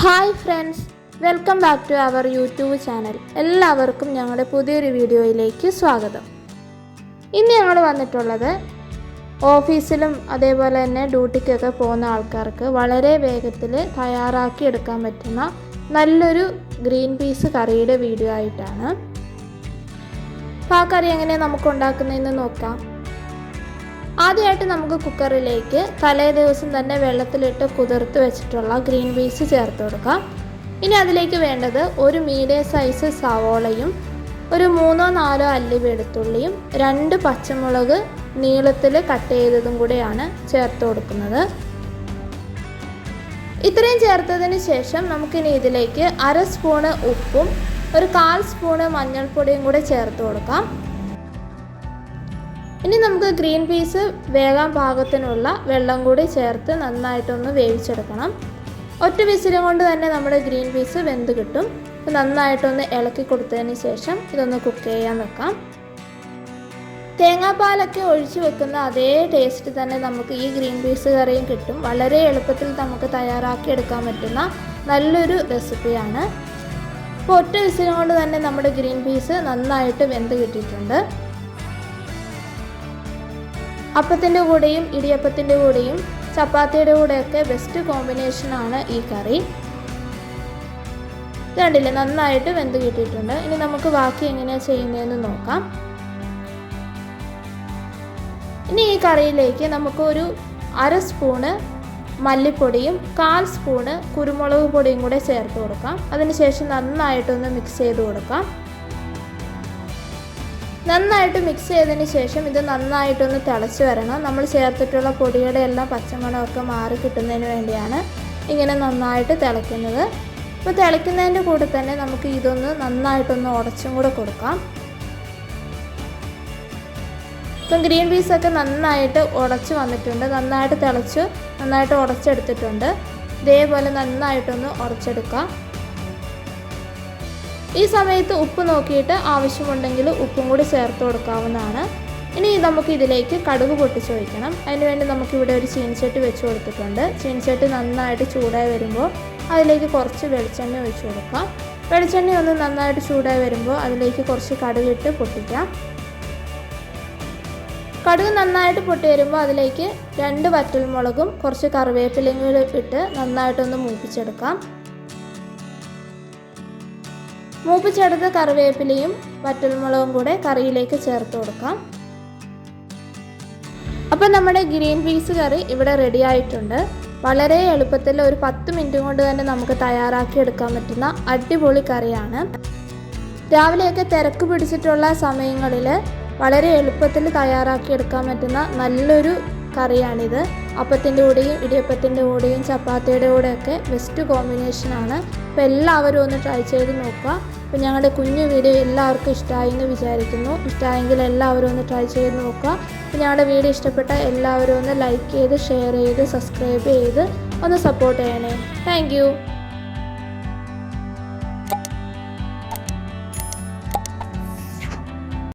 Hi friends welcome back to our YouTube channel. എല്ലാവർക്കും ഞങ്ങളുടെ പുതിയൊരു വീഡിയോയിലേക്ക് സ്വാഗതം. ഇന്ന് ഞങ്ങൾ വന്നിട്ടുള്ളത് ഓഫീസിലും അതേപോലെ തന്നെ ഡ്യൂട്ടിക്കൊക്കെ പോകുന്ന ആൾക്കാർക്ക് വളരെ വേഗത്തിൽ തയ്യാറാക്കി എടുക്കാൻ പറ്റുന്ന നല്ലൊരു ഗ്രീൻ പീസ് കറിയുടെ വീഡിയോ ആയിട്ടാണ്. അപ്പോൾ ആ കറി എങ്ങനെയാണ് നമുക്ക് ഉണ്ടാക്കുന്നതെന്ന് നോക്കാം. ആദ്യമായിട്ട് നമുക്ക് കുക്കറിലേക്ക് തലേ ദിവസം തന്നെ വെള്ളത്തിലിട്ട് കുതിർത്ത് വെച്ചിട്ടുള്ള ഗ്രീൻ പീസ് ചേർത്ത് കൊടുക്കാം. ഇനി അതിലേക്ക് വേണ്ടത് ഒരു മീഡിയം സൈസ് സവോളയും ഒരു മൂന്നോ നാലോ അല്ലി വെളുത്തുള്ളിയും രണ്ട് പച്ചമുളക് നീളത്തിൽ കട്ട് ചെയ്തതും കൂടെയാണ് ചേർത്ത് കൊടുക്കുന്നത്. ഇത്രയും ചേർത്തതിന് ശേഷം നമുക്കിനി ഇതിലേക്ക് അര സ്പൂണ് ഉപ്പും ഒരു കാൽ സ്പൂണ് മഞ്ഞൾപ്പൊടിയും കൂടെ ചേർത്ത് കൊടുക്കാം. ഇനി നമുക്ക് ഗ്രീൻ പീസ് വേകാൻ പാകത്തിനുള്ള വെള്ളം കൂടി ചേർത്ത് നന്നായിട്ടൊന്ന് വേവിച്ചെടുക്കണം. ഒറ്റ വിസിലും കൊണ്ട് തന്നെ നമ്മുടെ ഗ്രീൻ പീസ് വെന്ത് കിട്ടും. നന്നായിട്ടൊന്ന് ഇളക്കി കൊടുത്തതിന് ശേഷം ഇതൊന്ന് കുക്ക് ചെയ്യാൻ വെക്കാം. തേങ്ങാപ്പാലൊക്കെ ഒഴിച്ചു വെക്കുന്ന അതേ ടേസ്റ്റ് തന്നെ നമുക്ക് ഈ ഗ്രീൻ പീസ് കറിയും കിട്ടും. വളരെ എളുപ്പത്തിൽ നമുക്ക് തയ്യാറാക്കി എടുക്കാൻ പറ്റുന്ന നല്ലൊരു റെസിപ്പിയാണ്. ഇപ്പോൾ ഒറ്റ വിസിലും കൊണ്ട് തന്നെ നമ്മുടെ ഗ്രീൻ പീസ് നന്നായിട്ട് വെന്ത് കിട്ടിയിട്ടുണ്ട്. അപ്പത്തിന്റെ കൂടെയും ഇടിയപ്പത്തിന്റെ കൂടെയും ചപ്പാത്തിയുടെ കൂടെയൊക്കെ ബെസ്റ്റ് കോമ്പിനേഷനാണ് ഈ കറി. കണ്ടില്ലേ നന്നായിട്ട് വെന്ത് കിട്ടിയിട്ടുണ്ട്. ഇനി നമുക്ക് ബാക്കി എങ്ങനെയാണ് ചെയ്യുന്നതെന്ന് നോക്കാം. ഇനി ഈ കറിയിലേക്ക് നമുക്ക് ഒരു അര സ്പൂണ് മല്ലിപ്പൊടിയും കാൽ സ്പൂണ് കുരുമുളക് പൊടിയും കൂടെ ചേർത്ത് കൊടുക്കാം. അതിനുശേഷം നന്നായിട്ടൊന്ന് മിക്സ് ചെയ്ത് കൊടുക്കാം. നന്നായിട്ട് മിക്സ് ചെയ്തതിന് ശേഷം ഇത് നന്നായിട്ടൊന്ന് തിളച്ച് വരണം. നമ്മൾ ചേർത്തിട്ടുള്ള പൊടിയുടെ എല്ലാം പച്ചമണമൊക്കെ മാറി കിട്ടുന്നതിന് വേണ്ടിയാണ് ഇങ്ങനെ നന്നായിട്ട് തിളയ്ക്കുന്നത്. ഇപ്പോൾ തിളയ്ക്കുന്നതിന്റെ കൂടെ തന്നെ നമുക്ക് ഇതൊന്ന് നന്നായിട്ടൊന്ന് ഉടച്ചും കൂടെ കൊടുക്കാം. ഇപ്പം ഗ്രീൻ പീസൊക്കെ നന്നായിട്ട് ഉടച്ച് വന്നിട്ടുണ്ട്. നന്നായിട്ട് തിളച്ച് നന്നായിട്ട് ഉടച്ചെടുത്തിട്ടുണ്ട്. ഇതേപോലെ നന്നായിട്ടൊന്ന് ഉടച്ചെടുക്കാം. ഈ സമയത്ത് ഉപ്പ് നോക്കിയിട്ട് ആവശ്യമുണ്ടെങ്കിൽ ഉപ്പും കൂടി ചേർത്ത് കൊടുക്കാവുന്നതാണ്. ഇനി നമുക്ക് ഇതിലേക്ക് കടുക് പൊട്ടിച്ച് വയ്ക്കണം അതിനുവേണ്ടി നമുക്കിവിടെ ഒരു ചീനിച്ചട്ടി വെച്ച് കൊടുത്തിട്ടുണ്ട്. ചീനിച്ചട്ടി നന്നായിട്ട് ചൂടായി വരുമ്പോൾ അതിലേക്ക് കുറച്ച് വെളിച്ചെണ്ണ ഒഴിച്ച് കൊടുക്കാം. വെളിച്ചെണ്ണ ഒന്ന് നന്നായിട്ട് ചൂടായി വരുമ്പോൾ അതിലേക്ക് കുറച്ച് കടുകിട്ട് പൊട്ടിക്കാം. കടുക് നന്നായിട്ട് പൊട്ടി വരുമ്പോൾ അതിലേക്ക് രണ്ട് വറ്റൽമുളകും കുറച്ച് കറിവേപ്പിലയും ഇട്ട് നന്നായിട്ടൊന്ന് മൂപ്പിച്ചെടുക്കാം. മൂപ്പിച്ചെടുത്ത കറിവേപ്പിലയും വറ്റൽമുളകും കൂടെ കറിയിലേക്ക് ചേർത്ത് കൊടുക്കാം. അപ്പം നമ്മുടെ ഗ്രീൻ പീസ് കറി ഇവിടെ റെഡി ആയിട്ടുണ്ട്. വളരെ എളുപ്പത്തിൽ ഒരു പത്ത് മിനിറ്റ് കൊണ്ട് തന്നെ നമുക്ക് തയ്യാറാക്കി എടുക്കാൻ പറ്റുന്ന അടിപൊളി കറിയാണ്. രാവിലെയൊക്കെ തിരക്ക് പിടിച്ചിട്ടുള്ള സമയങ്ങളിൽ വളരെ എളുപ്പത്തിൽ തയ്യാറാക്കി എടുക്കാൻ പറ്റുന്ന നല്ലൊരു കറിയാണിത്. അപ്പത്തിന്റെ കൂടെയും ഇടിയപ്പത്തിന്റെ കൂടെയും ചപ്പാത്തിയുടെ കൂടെയൊക്കെ ബെസ്റ്റ് കോമ്പിനേഷനാണ് അപ്പോൾ എല്ലാവരും ഒന്ന് ട്രൈ ചെയ്ത് നോക്കുക. അപ്പോൾ ഞങ്ങളുടെ കുഞ്ഞു വീഡിയോ എല്ലാവർക്കും ഇഷ്ടമായി എന്ന് വിചാരിക്കുന്നു. ഇഷ്ടമായെങ്കിൽ എല്ലാവരും ഒന്ന് ട്രൈ ചെയ്ത് നോക്കുക. അപ്പോൾ ഞങ്ങളുടെ വീഡിയോ ഇഷ്ടപ്പെട്ട എല്ലാവരും ഒന്ന് ലൈക്ക് ചെയ്ത് ഷെയർ ചെയ്ത് സബ്സ്ക്രൈബ് ചെയ്ത് ഒന്ന് സപ്പോർട്ട് ചെയ്യണേ. താങ്ക്